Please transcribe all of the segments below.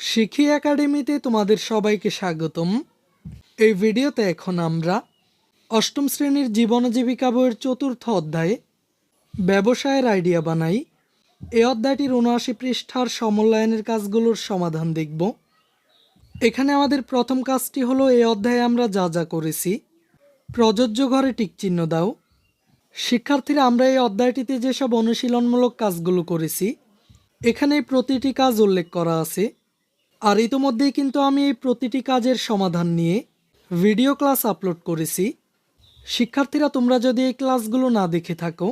শিখি একাডেমিতে তোমাদের সবাইকে স্বাগতম। এই ভিডিওতে এখন আমরা অষ্টম শ্রেণির জীবন জীবিকা বইয়ের চতুর্থ অধ্যায়ে ব্যবসায়ের আইডিয়া বানাই। এই অধ্যায়টির উনআশি পৃষ্ঠার সমল্যায়নের কাজগুলোর সমাধান দেখব। এখানে আমাদের প্রথম কাজটি হলো এই অধ্যায়ে আমরা যা যা করেছি। প্রযোজ্য ঘরে টিকচিহ্ন দাও। শিক্ষার্থীরা, আমরা এই অধ্যায়টিতে যেসব অনুশীলনমূলক কাজগুলো করেছি এখানে প্রতিটি কাজ উল্লেখ করা আছে। আর ইতোমধ্যেই কিন্তু আমি এই প্রতিটি কাজের সমাধান নিয়ে ভিডিও ক্লাস আপলোড করেছি। শিক্ষার্থীরা, তোমরা যদি এই ক্লাসগুলো না দেখে থাকো,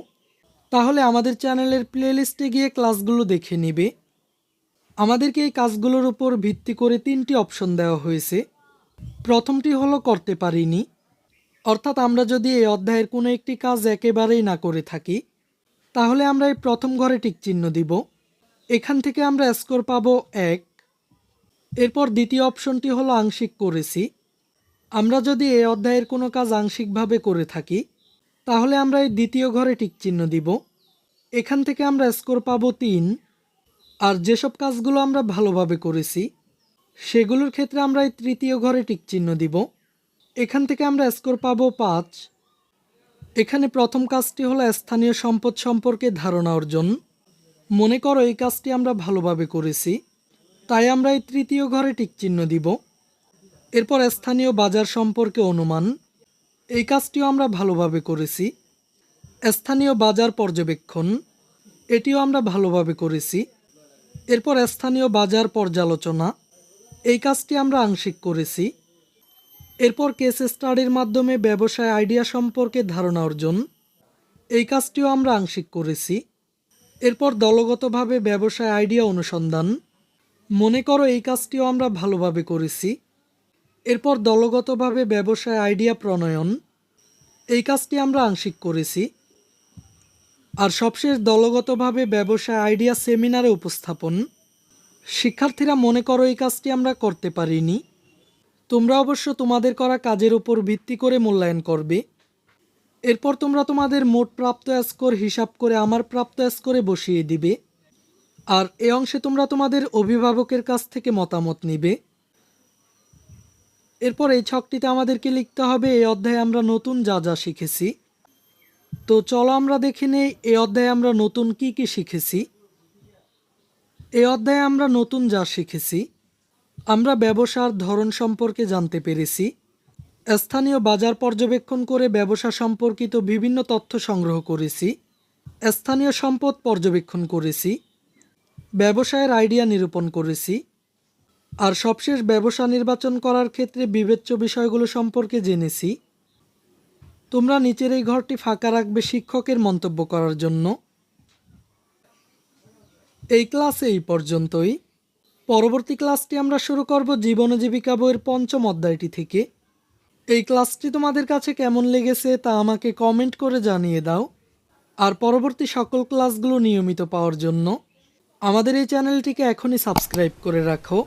তাহলে আমাদের চ্যানেলের প্লেলিস্টে গিয়ে ক্লাসগুলো দেখে নিবে। আমাদেরকে এই কাজগুলোর উপর ভিত্তি করে তিনটি অপশন দেওয়া হয়েছে। প্রথমটি হলো করতে পারিনি। অর্থাৎ আমরা যদি এই অধ্যায়ের কোনো একটি কাজ একেবারেই না করে থাকি, তাহলে আমরা এই প্রথম ঘরে টিক চিহ্ন দিব। এখান থেকে আমরা স্কোর পাবো এক এরপর দ্বিতীয় অপশনটি হলো আংশিক করেছি। আমরা যদি এই অধ্যায়ের কোনো কাজ আংশিকভাবে করে থাকি, তাহলে আমরা এই দ্বিতীয় ঘরে টিক চিহ্ন দিব। এখান থেকে আমরা স্কোর পাবো তিন। আর যেসব কাজগুলো আমরা ভালোভাবে করেছি, সেগুলোর ক্ষেত্রে আমরা এই তৃতীয় ঘরে টিক চিহ্ন দিব। এখান থেকে আমরা স্কোর পাবো পাঁচ। এখানে প্রথম কাজটি হলো স্থানীয় সম্পদ সম্পর্কে ধারণা অর্জন। মনে করো এই কাজটি আমরা ভালোভাবে করেছি। তাই আমরা এই তৃতীয় ঘরে টিক চিহ্ন দিব। এরপর স্থানীয় বাজার সম্পর্কে অনুমান। এই কাজটিও আমরা ভালোভাবে করেছি। স্থানীয় বাজার পর্যবেক্ষণ, এটিও আমরা ভালোভাবে করেছি। এরপর স্থানীয় বাজার পর্যালোচনা, এই কাজটি আমরা আংশিক করেছি। এরপর কেস স্টাডির মাধ্যমে ব্যবসায় আইডিয়া সম্পর্কে ধারণা অর্জন, এই কাজটিও আমরা আংশিক করেছি। এরপর দলগতভাবে ব্যবসায় আইডিয়া অনুসন্ধান মনে করো এই কাজটিও আমরা ভালোভাবে করেছি। এরপর দলগতভাবে ব্যবসায় আইডিয়া প্রণয়ন, এই কাজটি আমরা আংশিক করেছি। আর সবশেষ দলগতভাবে ব্যবসায় আইডিয়া সেমিনারে উপস্থাপন, শিক্ষার্থীরা মনে করো এই কাজটি আমরা করতে পারিনি। তোমরা অবশ্য তোমাদের করা কাজের উপর ভিত্তি করে মূল্যায়ন করবে। এরপর তোমরা তোমাদের মোট প্রাপ্ত স্কোর হিসাব করে আমার প্রাপ্ত স্কোরে বসিয়ে দিবে। আর এ অংশে তোমরা তোমাদের অভিভাবকের কাছ থেকে মতামত নিবে। এরপর এই ছকটিতে আমাদেরকে লিখতে হবে এই অধ্যায়ে আমরা নতুন যা যা শিখেছি। তো চলো আমরা দেখে নেই এই অধ্যায়ে আমরা নতুন কি কি শিখেছি? এই অধ্যায়ে আমরা নতুন যা শিখেছি, আমরা ব্যবসার ধরন সম্পর্কে জানতে পেরেছি। স্থানীয় বাজার পর্যবেক্ষণ করে ব্যবসা সম্পর্কিত বিভিন্ন তথ্য সংগ্রহ করেছি। স্থানীয় সম্পদ পর্যবেক্ষণ করেছি। ব্যবসায়ের আইডিয়া নিরূপণ করেছি। আর সবশেষ ব্যবসা নির্বাচন করার ক্ষেত্রে বিবেচ্য বিষয়গুলো সম্পর্কে জেনেছি। তোমরা নিচের এই ঘরটি ফাঁকা রাখবে শিক্ষকের মন্তব্য করার জন্য। এই ক্লাসে এই পর্যন্তই। পরবর্তী ক্লাসটি আমরা শুরু করব জীবন জীবিকা বইয়ের পঞ্চম অধ্যায়টি থেকে। এই ক্লাসটি তোমাদের কাছে কেমন লেগেছে তা আমাকে কমেন্ট করে জানিয়ে দাও। আর পরবর্তী সকল ক্লাসগুলো নিয়মিত পাওয়ার জন্য আমাদের এই চ্যানেলটিকে এখনই সাবস্ক্রাইব করে রাখো।